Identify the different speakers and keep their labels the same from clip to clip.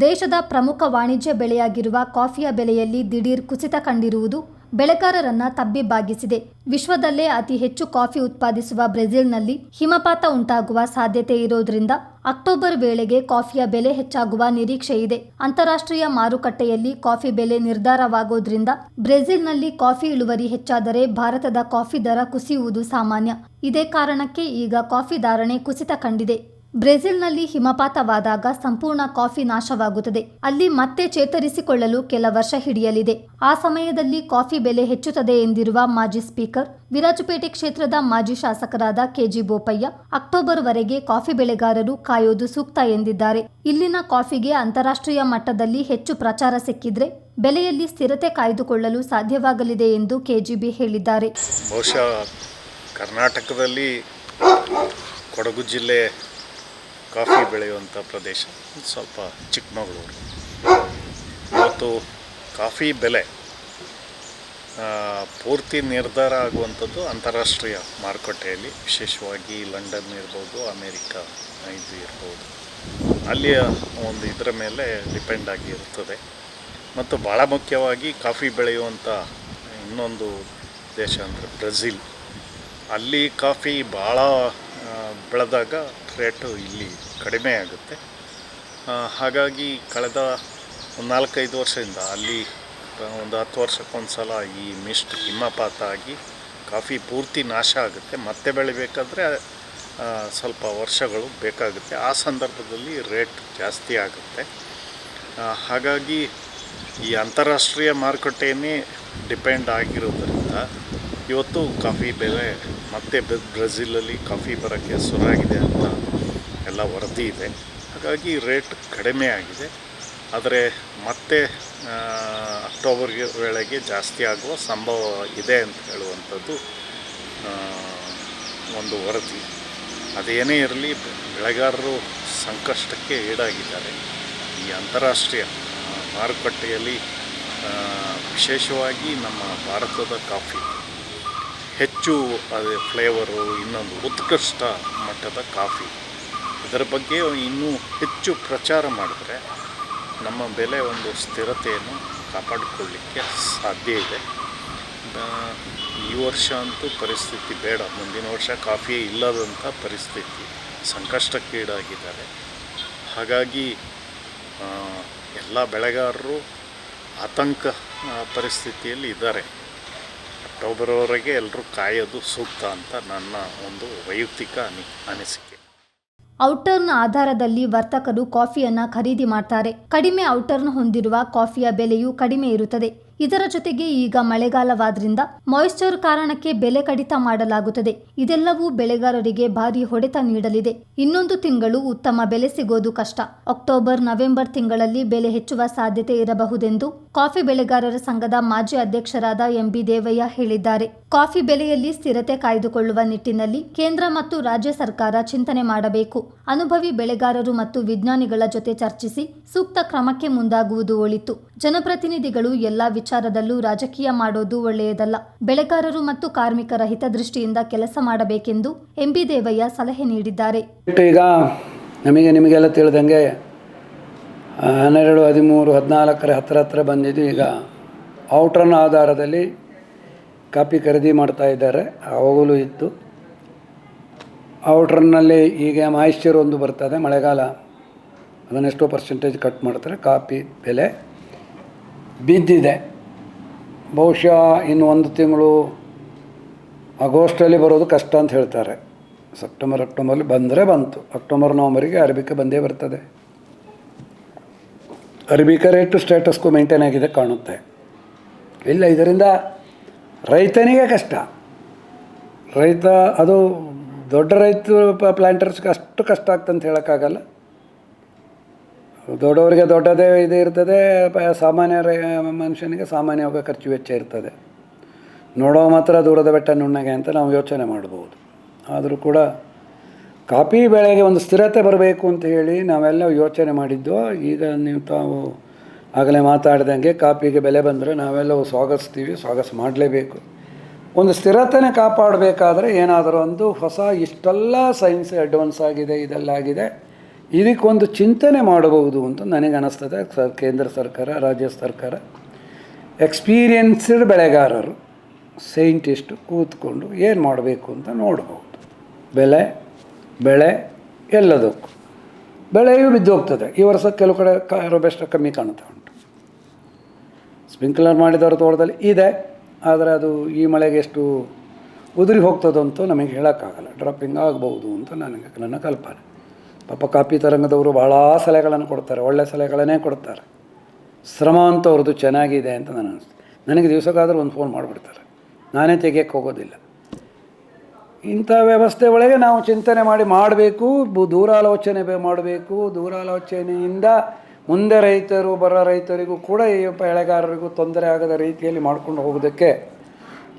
Speaker 1: ದೇಶದ ಪ್ರಮುಖ ವಾಣಿಜ್ಯ ಬೆಳೆಯಾಗಿರುವ ಕಾಫಿಯ ಬೆಲೆಯಲ್ಲಿ ದಿಢೀರ್ ಕುಸಿತ ಕಂಡಿರುವುದು ಬೆಳೆಗಾರರನ್ನ ತಬ್ಬಿಬ್ಬಾಗಿಸಿದೆ. ವಿಶ್ವದಲ್ಲೇ ಅತಿ ಹೆಚ್ಚು ಕಾಫಿ ಉತ್ಪಾದಿಸುವ ಬ್ರೆಜಿಲ್ನಲ್ಲಿ ಹಿಮಪಾತ ಉಂಟಾಗುವ ಸಾಧ್ಯತೆ ಇರೋದ್ರಿಂದ ಅಕ್ಟೋಬರ್ ವೇಳೆಗೆ ಕಾಫಿಯ ಬೆಲೆ ಹೆಚ್ಚಾಗುವ ನಿರೀಕ್ಷೆ ಇದೆ. ಅಂತಾರಾಷ್ಟ್ರೀಯ ಮಾರುಕಟ್ಟೆಯಲ್ಲಿ ಕಾಫಿ ಬೆಲೆ ನಿರ್ಧಾರವಾಗೋದ್ರಿಂದ ಬ್ರೆಜಿಲ್ನಲ್ಲಿ ಕಾಫಿ ಇಳುವರಿ ಹೆಚ್ಚಾದರೆ ಭಾರತದ ಕಾಫಿ ದರ ಕುಸಿಯುವುದು ಸಾಮಾನ್ಯ. ಇದೇ ಕಾರಣಕ್ಕೆ ಈಗ ಕಾಫಿ ಧಾರಣೆ ಕುಸಿತ ಕಂಡಿದೆ. ಬ್ರೆಜಿಲ್ನಲ್ಲಿ ಹಿಮಪಾತವಾದಾಗ ಸಂಪೂರ್ಣ ಕಾಫಿ ನಾಶವಾಗುತ್ತದೆ. ಅಲ್ಲಿ ಮತ್ತೆ ಚೇತರಿಸಿಕೊಳ್ಳಲು ಕೆಲ ವರ್ಷ ಹಿಡಿಯಲಿದೆ. ಆ ಸಮಯದಲ್ಲಿ ಕಾಫಿ ಬೆಲೆ ಹೆಚ್ಚುತ್ತದೆ ಎಂದಿರುವ ಮಾಜಿ ಸ್ಪೀಕರ್, ವಿರಾಜಪೇಟೆ ಕ್ಷೇತ್ರದ ಮಾಜಿ ಶಾಸಕರಾದ ಕೆಜಿ ಬೋಪಯ್ಯ ಅಕ್ಟೋಬರ್ ವರೆಗೆ ಕಾಫಿ ಬೆಳೆಗಾರರು ಕಾಯೋದು ಸೂಕ್ತ ಎಂದಿದ್ದಾರೆ. ಇಲ್ಲಿನ ಕಾಫಿಗೆ ಅಂತಾರಾಷ್ಟ್ರೀಯ ಮಟ್ಟದಲ್ಲಿ ಹೆಚ್ಚು ಪ್ರಚಾರ ಸಿಕ್ಕಿದ್ರೆ ಬೆಲೆಯಲ್ಲಿ ಸ್ಥಿರತೆ ಕಾಯ್ದುಕೊಳ್ಳಲು ಸಾಧ್ಯವಾಗಲಿದೆ ಎಂದು ಕೆಜಿಬಿ ಹೇಳಿದ್ದಾರೆ.
Speaker 2: ಕರ್ನಾಟಕದಲ್ಲಿ ಕೊಡಗು ಜಿಲ್ಲೆ ಕಾಫಿ ಬೆಳೆಯುವಂಥ ಪ್ರದೇಶ, ಸ್ವಲ್ಪ ಚಿಕ್ಕಮಗಳೂರು. ಇವತ್ತು ಕಾಫಿ ಬೆಲೆ ಪೂರ್ತಿ ನಿರ್ಧಾರ ಆಗುವಂಥದ್ದು ಅಂತಾರಾಷ್ಟ್ರೀಯ ಮಾರುಕಟ್ಟೆಯಲ್ಲಿ. ವಿಶೇಷವಾಗಿ ಲಂಡನ್ ಇರ್ಬೋದು, ಅಮೇರಿಕಾ ಇದು ಇರ್ಬೋದು. ಅಲ್ಲಿಯ ಒಂದು ಇದರ ಮೇಲೆ ಡಿಪೆಂಡ್ ಆಗಿ ಇರ್ತದೆ. ಮತ್ತು ಭಾಳ ಮುಖ್ಯವಾಗಿ ಕಾಫಿ ಬೆಳೆಯುವಂಥ ಇನ್ನೊಂದು ದೇಶ ಅಂದರೆ ಬ್ರೆಜಿಲ್. ಅಲ್ಲಿ ಕಾಫಿ ಭಾಳ ಬೆಳೆದಾಗ ರೇಟು ಇಲ್ಲಿ ಕಡಿಮೆ ಆಗುತ್ತೆ. ಹಾಗಾಗಿ ಕಳೆದ ಒಂದು ನಾಲ್ಕೈದು ವರ್ಷದಿಂದ ಅಲ್ಲಿ ಒಂದು ಹತ್ತು ವರ್ಷಕ್ಕೊಂದು ಸಲ ಈ ಮಿಸ್ಟ್ ಹಿಮಪಾತ ಆಗಿ ಕಾಫಿ ಪೂರ್ತಿ ನಾಶ ಆಗುತ್ತೆ. ಮತ್ತೆ ಬೆಳಿಬೇಕಾದ್ರೆ ಸ್ವಲ್ಪ ವರ್ಷಗಳು ಬೇಕಾಗುತ್ತೆ. ಆ ಸಂದರ್ಭದಲ್ಲಿ ರೇಟ್ ಜಾಸ್ತಿ ಆಗುತ್ತೆ. ಹಾಗಾಗಿ ಈ ಅಂತಾರಾಷ್ಟ್ರೀಯ ಮಾರುಕಟ್ಟೆಯೇ ಡಿಪೆಂಡ್ ಆಗಿರೋದ್ರಿಂದ ಇವತ್ತು ಕಾಫಿ ಬೆಲೆ, ಮತ್ತೆ ಬ್ರೆಜಿಲಲ್ಲಿ ಕಾಫಿ ಬರೋಕ್ಕೆ ಸುರಾಗಿದೆ ಅಂತ ಎಲ್ಲ ವರದಿ ಇದೆ. ಹಾಗಾಗಿ ರೇಟ್ ಕಡಿಮೆ ಆಗಿದೆ. ಆದರೆ ಮತ್ತೆ ಅಕ್ಟೋಬರ್ ವೇಳೆಗೆ ಜಾಸ್ತಿ ಆಗುವ ಸಂಭವ ಇದೆ ಅಂತ ಹೇಳುವಂಥದ್ದು ಒಂದು ವರದಿ. ಅದೇನೇ ಇರಲಿ, ಬೆಳೆಗಾರರು ಸಂಕಷ್ಟಕ್ಕೆ ಈಡಾಗಿದ್ದಾರೆ. ಈ ಅಂತಾರಾಷ್ಟ್ರೀಯ ಮಾರುಕಟ್ಟೆಯಲ್ಲಿ ವಿಶೇಷವಾಗಿ ನಮ್ಮ ಭಾರತದ ಕಾಫಿ. ಹೆಚ್ಚು, ಅದೇ ಫ್ಲೇವರು ಇನ್ನೊಂದು ಉತ್ಕೃಷ್ಟ ಮಟ್ಟದ ಕಾಫಿ. ಇದರ ಬಗ್ಗೆ ಇನ್ನೂ ಹೆಚ್ಚು ಪ್ರಚಾರ ಮಾಡಿದ್ರೆ ನಮ್ಮ ಬೆಲೆ ಒಂದು ಸ್ಥಿರತೆಯನ್ನು ಕಾಪಾಡಿಕೊಳ್ಳಿಕ್ಕೆ ಸಾಧ್ಯ ಇದೆ. ಈ ವರ್ಷ ಅಂತೂ ಪರಿಸ್ಥಿತಿ ಬೇಡ. ಮುಂದಿನ ವರ್ಷ ಕಾಫಿ ಇಲ್ಲದಂಥ ಪರಿಸ್ಥಿತಿ ಸಂಕಷ್ಟಕ್ಕೀಡಾಗಿದ್ದಾರೆ. ಹಾಗಾಗಿ ಎಲ್ಲ ಬೆಳೆಗಾರರು ಆತಂಕ ಪರಿಸ್ಥಿತಿಯಲ್ಲಿ ಇದ್ದಾರೆ. ಅಕ್ಟೋಬರ್ವರೆಗೆ ಎಲ್ಲರೂ ಕಾಯೋದು ಸೂಕ್ತ ಅಂತ ನನ್ನ ಒಂದು ವೈಯಕ್ತಿಕ ಅನಿ, ಅನಿಸಿಕೆ.
Speaker 1: ಔಟರ್ನ ಆಧಾರದಲ್ಲಿ ವರ್ತಕರು ಕಾಫಿಯನ್ನು ಖರೀದಿ ಮಾಡ್ತಾರೆ. ಕಡಿಮೆ ಔಟರ್ನ್ ಹೊಂದಿರುವ ಕಾಫಿಯ ಬೆಲೆಯೂ ಕಡಿಮೆ ಇರುತ್ತದೆ. ಇದರ ಜೊತೆಗೆ ಈಗ ಮಳೆಗಾಲವಾದ್ರಿಂದ ಮಾಯಿಶ್ಚರ್ ಕಾರಣಕ್ಕೆ ಬೆಲೆ ಕಡಿತ ಮಾಡಲಾಗುತ್ತದೆ. ಇದೆಲ್ಲವೂ ಬೆಳೆಗಾರರಿಗೆ ಭಾರಿ ಹೊಡೆತ ನೀಡಲಿದೆ. ಇನ್ನೊಂದು ತಿಂಗಳು ಉತ್ತಮ ಬೆಲೆ ಸಿಗೋದು ಕಷ್ಟ. ಅಕ್ಟೋಬರ್, ನವೆಂಬರ್ ತಿಂಗಳಲ್ಲಿ ಬೆಲೆ ಹೆಚ್ಚುವ ಸಾಧ್ಯತೆ ಇರಬಹುದೆಂದು ಕಾಫಿ ಬೆಳೆಗಾರರ ಸಂಘದ ಮಾಜಿ ಅಧ್ಯಕ್ಷರಾದ ಎಂಬಿ ದೇವಯ್ಯ ಹೇಳಿದ್ದಾರೆ. ಕಾಫಿ ಬೆಲೆಯಲ್ಲಿ ಸ್ಥಿರತೆ ಕಾಯ್ದುಕೊಳ್ಳುವ ನಿಟ್ಟಿನಲ್ಲಿ ಕೇಂದ್ರ ಮತ್ತು ರಾಜ್ಯ ಸರ್ಕಾರ ಚಿಂತನೆ ಮಾಡಬೇಕು. ಅನುಭವಿ ಬೆಳೆಗಾರರು ಮತ್ತು ವಿಜ್ಞಾನಿಗಳ ಜೊತೆ ಚರ್ಚಿಸಿ ಸೂಕ್ತ ಕ್ರಮಕ್ಕೆ ಮುಂದಾಗುವುದು ಒಳಿತು. ಜನಪ್ರತಿನಿಧಿಗಳು ಎಲ್ಲಾ ವಿಚಾರದಲ್ಲೂ ರಾಜಕೀಯ ಮಾಡೋದು ಒಳ್ಳೆಯದಲ್ಲ. ಬೆಳೆಗಾರರು ಮತ್ತು ಕಾರ್ಮಿಕರ ಹಿತದೃಷ್ಟಿಯಿಂದ ಕೆಲಸ ಮಾಡಬೇಕೆಂದು ಎಂಬಿ ದೇವಯ್ಯ ಸಲಹೆ ನೀಡಿದ್ದಾರೆ.
Speaker 3: ಈಗ ನಮಗೆ ನಿಮಗೆಲ್ಲ ತಿಳಿದಂಗೆ ಹನ್ನೆರಡು, ಹದಿಮೂರು, ಹದಿನಾಲ್ಕರ ಹತ್ತಿರ ಹತ್ತಿರ ಬಂದಿದ್ದು ಈಗ ಔಟ್ರನ್ ಆಧಾರದಲ್ಲಿ ಕಾಪಿ ಖರೀದಿ ಮಾಡ್ತಾ ಇದ್ದಾರೆ. ಅವಾಗಲೂ ಇತ್ತು. ಔಟ್ರನ್ನಲ್ಲಿ ಈಗ ಮಾಯಿಶ್ಚರ್ ಒಂದು ಬರ್ತದೆ, ಮಳೆಗಾಲ ಅದನ್ನೆಷ್ಟೋ ಪರ್ಸೆಂಟೇಜ್ ಕಟ್ ಮಾಡ್ತಾರೆ, ಕಾಪಿ ಬೆಲೆ ಬಿದ್ದಿದೆ. ಬಹುಶಃ ಇನ್ನು ಒಂದು ತಿಂಗಳು ಆಗೋಸ್ಟಲ್ಲಿ ಬರೋದು ಕಷ್ಟ ಅಂತ ಹೇಳ್ತಾರೆ. ಸೆಪ್ಟೆಂಬರ್ ಅಕ್ಟೋಬರ್ಲಿ ಬಂದರೆ ಬಂತು. ಅಕ್ಟೋಬರ್, ನವಂಬರಿಗೆ ಅರಬಿಕ ಬಂದೇ ಬರ್ತದೆ. ಅರಬಿಕ ರೇಟು ಸ್ಟೇಟಸ್ಗೂ ಮೇಂಟೈನ್ ಆಗಿದೆ ಕಾಣುತ್ತೆ. ಇಲ್ಲ, ಇದರಿಂದ ರೈತನಿಗೆ ಕಷ್ಟ. ರೈತ, ಅದು ದೊಡ್ಡ ರೈತ ಪ್ಲ್ಯಾಂಟರ್ಸ್ಗೆ ಅಷ್ಟು ಕಷ್ಟ ಆಗ್ತಂತ ಹೇಳೋಕ್ಕಾಗಲ್ಲ. ದೊಡ್ಡವರಿಗೆ ದೊಡ್ಡದೇ ಇದು ಇರ್ತದೆ ಸಾಮಾನ್ಯ ಮನುಷ್ಯನಿಗೆ ಸಾಮಾನ್ಯವಾಗಿ ಖರ್ಚು ವೆಚ್ಚ ಇರ್ತದೆ. ನೋಡೋ ಮಾತ್ರ ದೂರದ ಬೆಟ್ಟ ನುಣ್ಣಗೆ ಅಂತ ನಾವು ಯೋಚನೆ ಮಾಡ್ಬೋದು. ಆದರೂ ಕೂಡ ಕಾಫಿ ಬೆಳೆಗೆ ಒಂದು ಸ್ಥಿರತೆ ಬರಬೇಕು ಅಂತ ಹೇಳಿ ನಾವೆಲ್ಲ ಯೋಚನೆ ಮಾಡಿದ್ದು, ಈಗ ನೀವು ತಾವು ಆಗಲೇ ಮಾತಾಡ್ದಂಗೆ ಕಾಫಿಗೆ ಬೆಲೆ ಬಂದರೆ ನಾವೆಲ್ಲವೂ ಸ್ವಾಗತಿಸ್ತೀವಿ, ಸ್ವಾಗತ ಮಾಡಲೇಬೇಕು. ಒಂದು ಸ್ಥಿರತೆನೇ ಕಾಪಾಡಬೇಕಾದ್ರೆ ಏನಾದರೂ ಒಂದು ಹೊಸ, ಇಷ್ಟೆಲ್ಲ ಸೈನ್ಸ್ ಅಡ್ವಾನ್ಸ್ ಆಗಿದೆ, ಇದೆಲ್ಲ ಆಗಿದೆ. ಇದಕ್ಕೊಂದು ಚಿಂತನೆ ಮಾಡಬಹುದು ಅಂತ ನನಗೆ ಅನ್ನಿಸ್ತದೆ ಸ, ಕೇಂದ್ರ ಸರ್ಕಾರ, ರಾಜ್ಯ ಸರ್ಕಾರ. ಎಕ್ಸ್ಪೀರಿಯನ್ಸ್ಡ್ ಬೆಳೆಗಾರರು ಸೈಂಟಿಸ್ಟು ಕೂತ್ಕೊಂಡು ಏನು ಮಾಡಬೇಕು ಅಂತ ನೋಡಬಹುದು. ಬೆಲೆ, ಬೆಳೆ ಎಲ್ಲದಕ್ಕೂ. ಬೆಳೆಯೂ ಬಿದ್ದೋಗ್ತದೆ. ಈ ವರ್ಷ ಕೆಲವು ಕಡೆ ಬೆಸ್ಟ್ ಕಮ್ಮಿ ಕಾಣ್ತಾ ಉಂಟು. ಸ್ಪ್ರಿಂಕ್ಲರ್ ಮಾಡಿದವರ ತೋಟದಲ್ಲಿ ಇದೆ. ಆದರೆ ಅದು ಈ ಮಳೆಗೆ ಎಷ್ಟು ಉದುರಿ ಹೋಗ್ತದಂತೂ ನಮಗೆ ಹೇಳೋಕ್ಕಾಗಲ್ಲ. ಡ್ರಾಪಿಂಗ್ ಆಗಬಹುದು ಅಂತ ನನಗೆ, ನನ್ನ ಕಲ್ಪನೆ. ಪಾಪ ಕಾಪಿ ತರಂಗದವರು ಭಾಳ ಸಲಹೆಗಳನ್ನು ಕೊಡ್ತಾರೆ, ಒಳ್ಳೆ ಸಲಹೆಗಳನ್ನೇ ಕೊಡ್ತಾರೆ. ಶ್ರಮ ಅಂತ ಅವ್ರದ್ದು ಚೆನ್ನಾಗಿದೆ ಅಂತ ನಾನು ಅನಿಸ್ತು. ನನಗೆ ದಿವಸಕ್ಕಾದರೂ ಒಂದು ಫೋನ್ ಮಾಡಿಬಿಡ್ತಾರೆ. ನಾನೇ ತೆಗಿಯಕ್ಕೆ ಹೋಗೋದಿಲ್ಲ. ಇಂಥ ವ್ಯವಸ್ಥೆ ಒಳಗೆ ನಾವು ಚಿಂತನೆ ಮಾಡಿ ಮಾಡಬೇಕು ದೂರಾಲೋಚನೆ ಮಾಡಬೇಕು. ದೂರಾಲೋಚನೆಯಿಂದ ಮುಂದೆ ರೈತರು, ಬರೋ ರೈತರಿಗೂ ಕೂಡ ಈ ಬೆಳೆಗಾರರಿಗೂ ತೊಂದರೆ ಆಗದ ರೀತಿಯಲ್ಲಿ ಮಾಡ್ಕೊಂಡು ಹೋಗೋದಕ್ಕೆ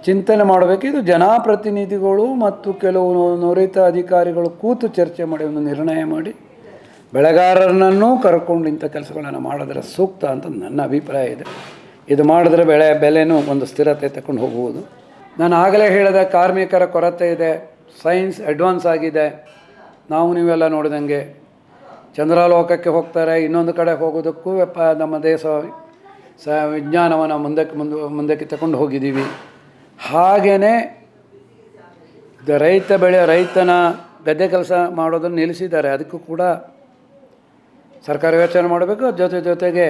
Speaker 3: ಚಿಂತನೆ ಮಾಡಬೇಕು. ಇದು ಜನಪ್ರತಿನಿಧಿಗಳು ಮತ್ತು ಕೆಲವು ನುರಿತ ಅಧಿಕಾರಿಗಳು ಕೂತು ಚರ್ಚೆ ಮಾಡಿ, ಒಂದು ನಿರ್ಣಯ ಮಾಡಿ. ಬೆಳೆಗಾರರನ್ನೂ ಕರ್ಕೊಂಡು ಇಂಥ ಕೆಲಸಗಳನ್ನು ಮಾಡಿದ್ರೆ ಸೂಕ್ತ ಅಂತ ನನ್ನ ಅಭಿಪ್ರಾಯ ಇದೆ. ಇದು ಮಾಡಿದ್ರೆ ಬೆಳೆ, ಬೆಲೆನೂ ಒಂದು ಸ್ಥಿರತೆ ತಕೊಂಡು ಹೋಗುವುದು. ನಾನು ಆಗಲೇ ಹೇಳಿದ, ಕಾರ್ಮಿಕರ ಕೊರತೆ ಇದೆ, ಸೈನ್ಸ್ ಅಡ್ವಾನ್ಸ್ ಆಗಿದೆ. ನಾವು ನೀವೆಲ್ಲ ನೋಡಿದಂಗೆ ಚಂದ್ರಾಲೋಕಕ್ಕೆ ಹೋಗ್ತಾರೆ, ಇನ್ನೊಂದು ಕಡೆ ಹೋಗೋದಕ್ಕೂ ನಮ್ಮ ದೇಶ ಸ, ವಿಜ್ಞಾನವನ್ನು ಮುಂದಕ್ಕೆ, ಮುಂದೆ, ಮುಂದಕ್ಕೆ ತಗೊಂಡು ಹೋಗಿದ್ದೀವಿ. ಹಾಗೆಯೇ ರೈತ ಬೆಳೆ ರೈತನ ಗದ್ದೆ ಕೆಲಸ ಮಾಡೋದನ್ನು ನಿಲ್ಲಿಸಿದ್ದಾರೆ. ಅದಕ್ಕೂ ಕೂಡ ಸರ್ಕಾರ ಯೋಚನೆ ಮಾಡಬೇಕು. ಜೊತೆ ಜೊತೆಗೆ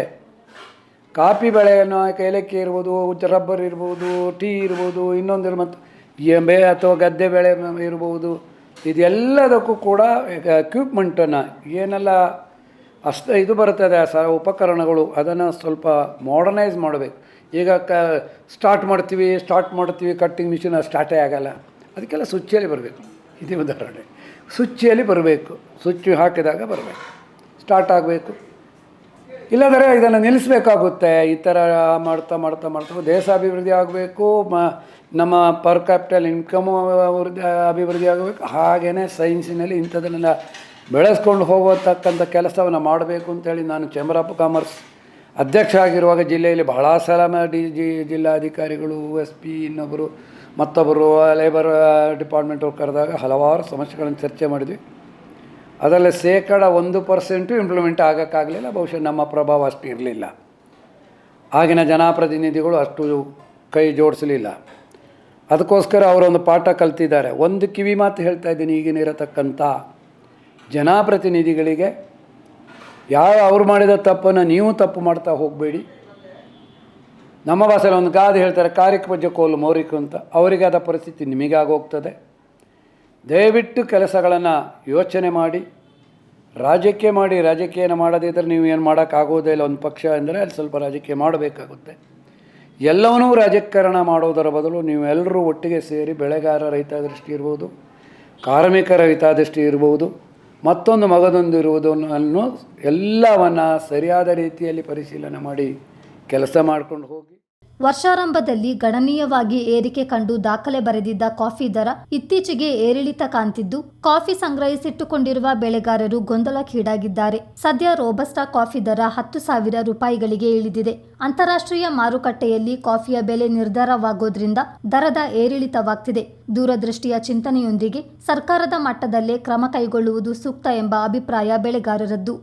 Speaker 3: ಕಾಫಿ ಬೆಳೆಯನ್ನು ಏಲಕ್ಕಿ ಇರ್ಬೋದು, ರಬ್ಬರ್ ಇರ್ಬೋದು, ಟೀ ಇರ್ಬೋದು ಇನ್ನೊಂದು ಮತ್ತು ಎಂಬೆ ಅಥವಾ ಗದ್ದೆ ಬೆಳೆ ಇರ್ಬೋದು. ಇದೆಲ್ಲದಕ್ಕೂ ಕೂಡ ಎಕ್ವಿಪ್ಮೆಂಟನ್ನು ಏನೆಲ್ಲ ಅಷ್ಟು ಇದು ಬರ್ತದೆ ಸ ಉಪಕರಣಗಳು ಅದನ್ನು ಸ್ವಲ್ಪ ಮಾಡರ್ನೈಸ್ ಮಾಡಬೇಕು. ಈಗ ಕ ಸ್ಟಾರ್ಟ್ ಮಾಡ್ತೀವಿ ಸ್ಟಾರ್ಟ್ ಮಾಡ್ತೀವಿ ಕಟ್ಟಿಂಗ್ ಮಿಷಿನ್ ಸ್ಟಾರ್ಟೇ ಆಗಲ್ಲ. ಅದಕ್ಕೆಲ್ಲ ಸ್ವಿಚ್ಚಲ್ಲಿ ಬರಬೇಕು. ಇದೇ ಉದಾಹರಣೆ. ಸ್ವಿಚ್ಚಲ್ಲಿ ಬರಬೇಕು. ಸ್ವಿಚ್ ಹಾಕಿದಾಗ ಬರಬೇಕು. ಸ್ಟಾರ್ಟ್ ಆಗಬೇಕು. ಇಲ್ಲದರೆ ಇದನ್ನು ನಿಲ್ಲಿಸಬೇಕಾಗುತ್ತೆ. ಈ ಥರ ಮಾಡ್ತಾ ಮಾಡ್ತಾ ಮಾಡ್ತಾ ದೇಶ ಅಭಿವೃದ್ಧಿ ಆಗಬೇಕು, ಮ, ನಮ್ಮ ಪರ್ ಕ್ಯಾಪಿಟಲ್ ಇನ್ಕಮು ಅಭಿವೃದ್ಧಿ ಅಭಿವೃದ್ಧಿ ಆಗಬೇಕು. ಹಾಗೆಯೇ ಸೈನ್ಸಿನಲ್ಲಿ ಇಂಥದನ್ನೆಲ್ಲ ಬೆಳೆಸ್ಕೊಂಡು ಹೋಗತಕ್ಕಂಥ ಕೆಲಸವನ್ನು ಮಾಡಬೇಕು ಅಂತೇಳಿ ನಾನು ಚೇಂಬರ್ ಆಫ್ ಕಾಮರ್ಸ್ ಅಧ್ಯಕ್ಷ ಆಗಿರುವಾಗ ಜಿಲ್ಲೆಯಲ್ಲಿ ಬಹಳ ಸಲ ಡಿ ಜಿ ಜಿಲ್ಲಾಧಿಕಾರಿಗಳು, ಎಸ್ ಪಿ ಇನ್ನೊಬ್ಬರು, ಮತ್ತೊಬ್ಬರು ಲೇಬರ್ ಡಿಪಾರ್ಟ್ಮೆಂಟ್ ಕರೆದಾಗ ಹಲವಾರು ಸಮಸ್ಯೆಗಳನ್ನು ಚರ್ಚೆ ಮಾಡಿದ್ವಿ. ಅದರಲ್ಲಿ ಶೇಕಡ ಒಂದು ಪರ್ಸೆಂಟು ಇಂಪ್ಲಿಮೆಂಟ್ ಆಗೋಕ್ಕಾಗಲಿಲ್ಲ, ಬಹುಶಃ ನಮ್ಮ ಪ್ರಭಾವ ಅಷ್ಟು ಇರಲಿಲ್ಲ. ಆಗಿನ ಜನಪ್ರತಿನಿಧಿಗಳು ಅಷ್ಟು ಕೈ ಜೋಡಿಸಲಿಲ್ಲ. ಅದಕ್ಕೋಸ್ಕರ ಅವರೊಂದು ಪಾಠ ಕಲ್ತಿದ್ದಾರೆ. ಒಂದು ಕಿವಿ ಮಾತು ಹೇಳ್ತಾ ಇದ್ದೀನಿ, ಈಗಿನ ಇರತಕ್ಕಂಥ ಜನಪ್ರತಿನಿಧಿಗಳಿಗೆ ಯಾವ ಅವ್ರು ಮಾಡಿದ ತಪ್ಪನ್ನು ನೀವು ತಪ್ಪು ಮಾಡ್ತಾ ಹೋಗಬೇಡಿ. ನಮ್ಮ ಭಾಷೆಯಲ್ಲಿ ಒಂದು ಗಾದೆ ಹೇಳ್ತಾರೆ, ಕಾರ್ಯಕ್ಕೆ ಕೋಲು ಮೌರಿಕು ಅಂತ. ಅವರಿಗೆ ಆದ ಪರಿಸ್ಥಿತಿ ನಿಮಗಾಗೋಗ್ತದೆ ದಯವಿಟ್ಟು ಕೆಲಸಗಳನ್ನು ಯೋಚನೆ ಮಾಡಿ, ರಾಜಕೀಯ ಮಾಡಿ, ರಾಜಕೀಯನ ಮಾಡದಿದ್ದರೆ ನೀವು ಏನು ಮಾಡೋಕ್ಕಾಗೋದೇ ಇಲ್ಲ. ಒಂದು ಪಕ್ಷ ಅಂದರೆ ಅಲ್ಲಿ ಸ್ವಲ್ಪ ರಾಜಕೀಯ ಮಾಡಬೇಕಾಗುತ್ತೆ. ಎಲ್ಲವನ್ನೂ ರಾಜಕಾರಣ ಮಾಡೋದರ ಬದಲು ನೀವೆಲ್ಲರೂ ಒಟ್ಟಿಗೆ ಸೇರಿ ಬೆಳೆಗಾರ ರೈತ ದೃಷ್ಟಿ ಇರ್ಬೋದು, ಕಾರ್ಮಿಕರ ಹಿತಾದೃಷ್ಟಿ ಇರ್ಬೋದು ಮತ್ತೊಂದು ಮಗದೊಂದಿರುವುದನ್ನು ಎಲ್ಲವನ್ನು ಸರಿಯಾದ ರೀತಿಯಲ್ಲಿ ಪರಿಶೀಲನೆ ಮಾಡಿ ಕೆಲಸ ಮಾಡ್ಕೊಂಡು ಹೋಗಿ.
Speaker 1: ವರ್ಷಾರಂಭದಲ್ಲಿ ಗಣನೀಯವಾಗಿ ಏರಿಕೆ ಕಂಡು ದಾಖಲೆ ಬರೆದಿದ್ದ ಕಾಫಿ ದರ ಇತ್ತೀಚೆಗೆ ಏರಿಳಿತ ಕಾಣ್ತಿದ್ದು, ಕಾಫಿ ಸಂಗ್ರಹಿಸಿಟ್ಟುಕೊಂಡಿರುವ ಬೆಳೆಗಾರರು ಗೊಂದಲಕ್ಕೀಡಾಗಿದ್ದಾರೆ. ಸದ್ಯ ರೋಬಸ್ಟಾ ಕಾಫಿ ದರ ಹತ್ತು ಸಾವಿರ ರೂಪಾಯಿಗಳಿಗೆ ಇಳಿದಿದೆ. ಅಂತಾರಾಷ್ಟ್ರೀಯ ಮಾರುಕಟ್ಟೆಯಲ್ಲಿ ಕಾಫಿಯ ಬೆಲೆ ನಿರ್ಧಾರವಾಗೋದ್ರಿಂದ ದರದ ಏರಿಳಿತವಾಗ್ತಿದೆ. ದೂರದೃಷ್ಟಿಯ ಚಿಂತನೆಯೊಂದಿಗೆ ಸರ್ಕಾರದ ಮಟ್ಟದಲ್ಲೇ ಕ್ರಮ ಕೈಗೊಳ್ಳುವುದು ಸೂಕ್ತ ಎಂಬ ಅಭಿಪ್ರಾಯ ಬೆಳೆಗಾರರದ್ದು.